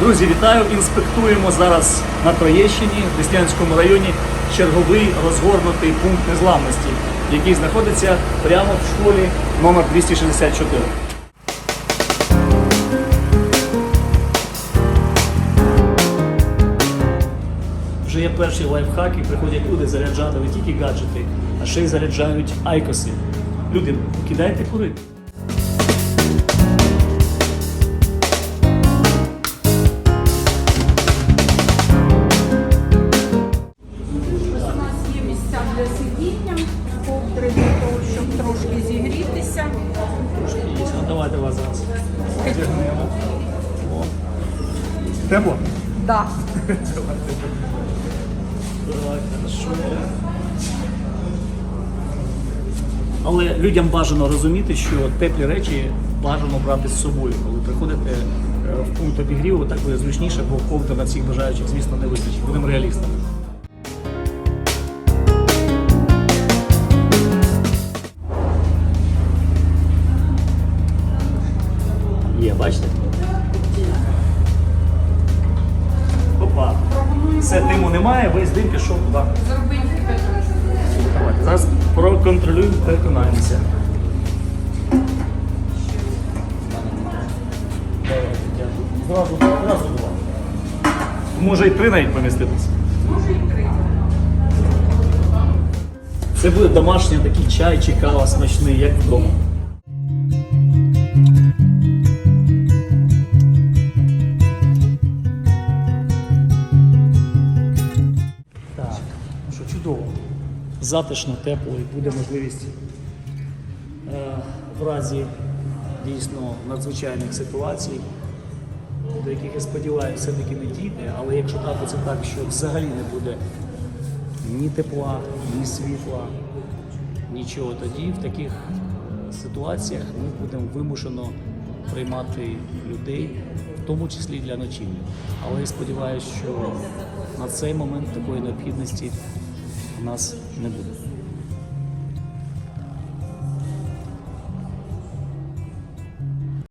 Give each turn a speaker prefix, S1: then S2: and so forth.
S1: Друзі, вітаю! Інспектуємо зараз на Троєщині, в Деснянському районі, черговий розгорнутий пункт незламності, який знаходиться прямо в школі номер 264. Вже є перші лайфхаки, приходять люди заряджати не тільки гаджети, а ще й заряджають айкоси. Люди, кидайте курити.
S2: Сидіння, ковдри для того, щоб трошки зігрітися.
S1: Дійсно, давайте вас зараз одягнемо. О. Тепло?
S2: Да.
S1: Давай, хорошо. Але людям бажано розуміти, що теплі речі бажано брати з собою. Коли приходите е, в пункт обігріву, так буде зручніше, бо ковдра на всіх бажаючих, звісно, не вистачить. Будемо реалістами. Є, бачите? Опа. Все, диму немає, весь дим пішов туди. Давайте зараз проконтролюємо, переконаємося. Зразу, зразу два. Може і три навіть поміститися.
S2: може і три.
S1: Це буде домашній такий чай чи кава смачний, як вдома. Затишно, тепло і буде можливість е, в разі дійсно надзвичайних ситуацій, до яких я сподіваюся, все-таки не дійде, але якщо трапиться так, що взагалі не буде ні тепла, ні світла, нічого. Тоді в таких ситуаціях ми будемо вимушено приймати людей, в тому числі для ночівлі. Але я сподіваюся, що на цей момент такої необхідності нас не буде.